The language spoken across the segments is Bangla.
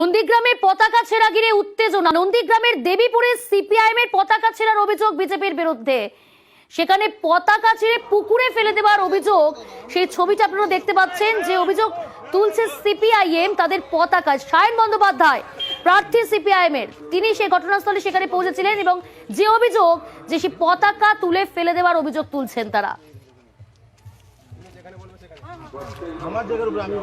নন্দীগ্রামে পতাকা ছেড়া ঘিরে উত্তেজনা। নন্দীগ্রামের দেবীপুরে সিপিআইএম এর পতাকা ছেঁড়ার অভিযোগ বিজেপির বিরুদ্ধে। সেখানে পতাকা ছেড়ে পুকুরে ফেলে দেওয়ার অভিযোগ। সেই ছবিটা আপনারা দেখতে পাচ্ছেন যে অভিযোগ তুলছে সিপিআইএম, তাদের পতাকা। সায়ন বন্দ্যোপাধ্যায়, প্রার্থী সিপিআইএম এর তিনি সেই ঘটনাস্থলে সেখানে পৌঁছেছিলেন এবং যে অভিযোগ যে সে পতাকা তুলে ফেলে দেওয়ার অভিযোগ তুলছেন তারা। আমার জায়গার উপরে আমি।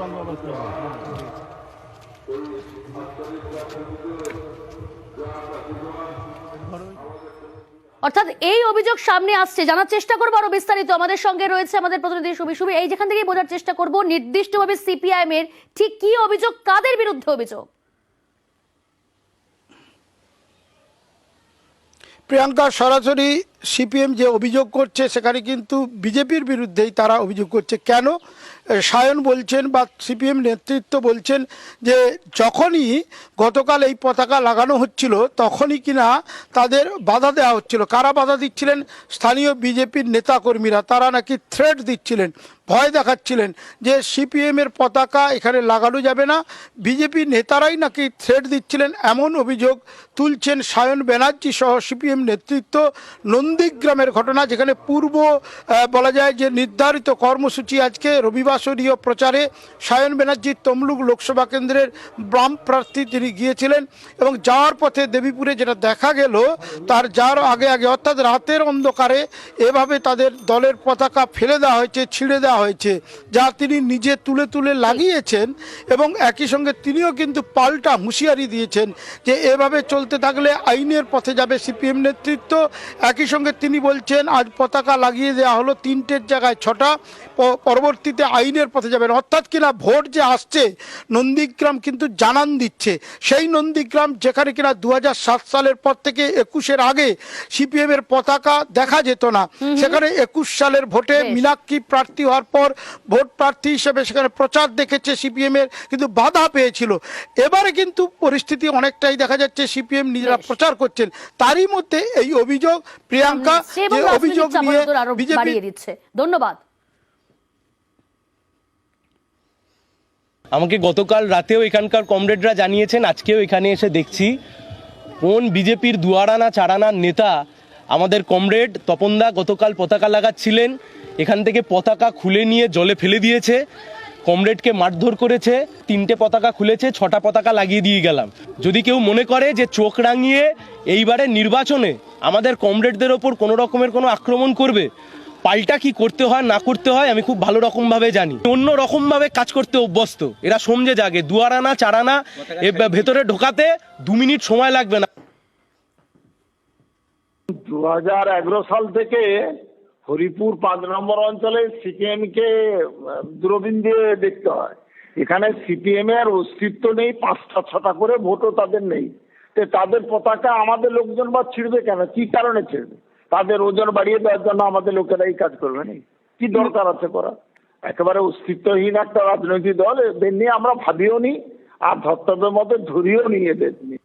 অর্থাৎ এই অভিযোগ সামনে আসছে, জানার চেষ্টা করব আরও বিস্তারিত। আমাদের সঙ্গে রয়েছে আমাদের প্রতিনিধি সুবি সুবি। এই যেখান থেকে বোঝার চেষ্টা করব, নির্দিষ্টভাবে সিপিআইএম এর ঠিক কি অভিযোগ, কাদের বিরুদ্ধে অভিযোগ? প্রিয়াঙ্কা, সরাসরি সিপিএম যে অভিযোগ করছে, সেখানে কিন্তু বিজেপির বিরুদ্ধেই তারা অভিযোগ করছে। কেন? সায়ন বলছেন বা সিপিএম নেতৃত্ব বলছেন যে, যখনই গতকাল এই পতাকা লাগানো হচ্ছিল, তখনই কিনা তাদের বাধা দেওয়া হচ্ছিল। কারা বাধা দিচ্ছিলেন? স্থানীয় বিজেপির নেতাকর্মীরা। তারা নাকি থ্রেট দিচ্ছিলেন, ভয় দেখাচ্ছিলেন যে সিপিএমের পতাকা এখানে লাগানো যাবে না। বিজেপি নেতারাই নাকি থ্রেট দিচ্ছিলেন, এমন অভিযোগ তুলছেন সায়ন ব্যানার্জি সহ সিপিএম নেতৃত্ব। নন্দীগ্রামের ঘটনা, যেখানে পূর্ব বলা যায় যে নির্ধারিত কর্মসূচি আজকে রবিবাসরীয় প্রচারে সায়ন ব্যানার্জির তমলুক লোকসভা কেন্দ্রের বাম প্রার্থী তিনি গিয়েছিলেন এবং যাওয়ার পথে দেবীপুরে যেটা দেখা গেল, তার যার আগে আগে অর্থাৎ রাতের অন্ধকারে এভাবে তাদের দলের পতাকা ফেলে দেওয়া হয়েছে, ছিঁড়ে দেওয়া হয়েছে, যা তিনি নিজে তুলে তুলে লাগিয়েছেন এবং একই সঙ্গে তিনিও কিন্তু পাল্টা হুঁশিয়ারি দিয়েছেন যে এভাবে চলতে থাকলে আইনের পথে যাবে সিপিএম নেতৃত্ব, একই সঙ্গে তিনি বলছেন আজ পতাকা লাগিয়ে দেওয়া হলো তিনটের জায়গায় ছটা পরবর্তীতে আইনের পথে যাবেন। অর্থাৎ কিনা ভোট যে আসছে নন্দীগ্রাম কিন্তু জানান দিচ্ছে। সেই নন্দীগ্রাম যেখানে কিনা দু সালের পর থেকে একুশের আগে সিপিএম এর পতাকা দেখা যেত না সেখানে একুশ সালের ভোটে। মীনাক্ষী প্রার্থী হওয়ার পর ভোট প্রার্থী হিসেবে সেখানে প্রচার দেখেছে সিপিএম এর কিন্তু বাধা পেয়েছিল। এবারে কিন্তু পরিস্থিতি অনেকটাই দেখা যাচ্ছে সিপিএম নিজেরা প্রচার করছেন। তারই মধ্যে এই অভিযোগ প্রিয়াঙ্কা যে অভিযোগ নিয়ে বিজেপি দিচ্ছে। ধন্যবাদ। আমাকে গতকাল রাতেও এখানকার কমরেডরা জানিয়েছেন আজকেও এখানে এসে দেখছি কোন বিজেপির দুয়ারানা চারানার নেতা আমাদের কমরেড তপনদা গতকাল পতাকা লাগাচ্ছিলেন। এখান থেকে পতাকা খুলে নিয়ে জলে ফেলে দিয়েছে। কমরেডকে মারধর করেছে, তিনটে পতাকা খুলেছে, ছটা পতাকা লাগিয়ে দিয়ে গেলাম। যদি কেউ মনে করে যে চোখ রাঙিয়ে এইবারে নির্বাচনে আমাদের কমরেডদের ওপর কোনো রকমের কোনো আক্রমণ করবে, পাল্টা কি করতে হয়, না করতে হয়, আমি খুব ভালো রকম ভাবে জানি। অন্য রকম ভাবে কাজ করতে অভ্যস্ত। এরা সমঝে জাগে, দুয়ারানা, চারানা ভেতরে ঢোকাতে দু মিনিট সময় লাগবে না। দু হাজার এগারো সাল থেকে হরিপুর পাঁচ নম্বর অঞ্চলে সিপিএম কে দূরবীন দিয়ে দেখতে হয়। এখানে সিপিএম এর অস্তিত্ব নেই, পাঁচটা ছটা করে ভোটও তাদের নেই। তো তাদের পতাকা আমাদের লোকজন বা ছিড়বে কেন? কি কারণে ছিড়বে? তাদের ওজন বাড়িয়ে দেওয়ার জন্য আমাদের লোকেরা এই কাজ করবে না কি দরকার আছে করা একেবারে অস্তিত্বহীন একটা রাজনৈতিক দল, এদের নিয়ে আমরা ভাবিও নি, আর ধর্তব্যের মধ্যে ধরিও নিয়ে এদের নিয়ে।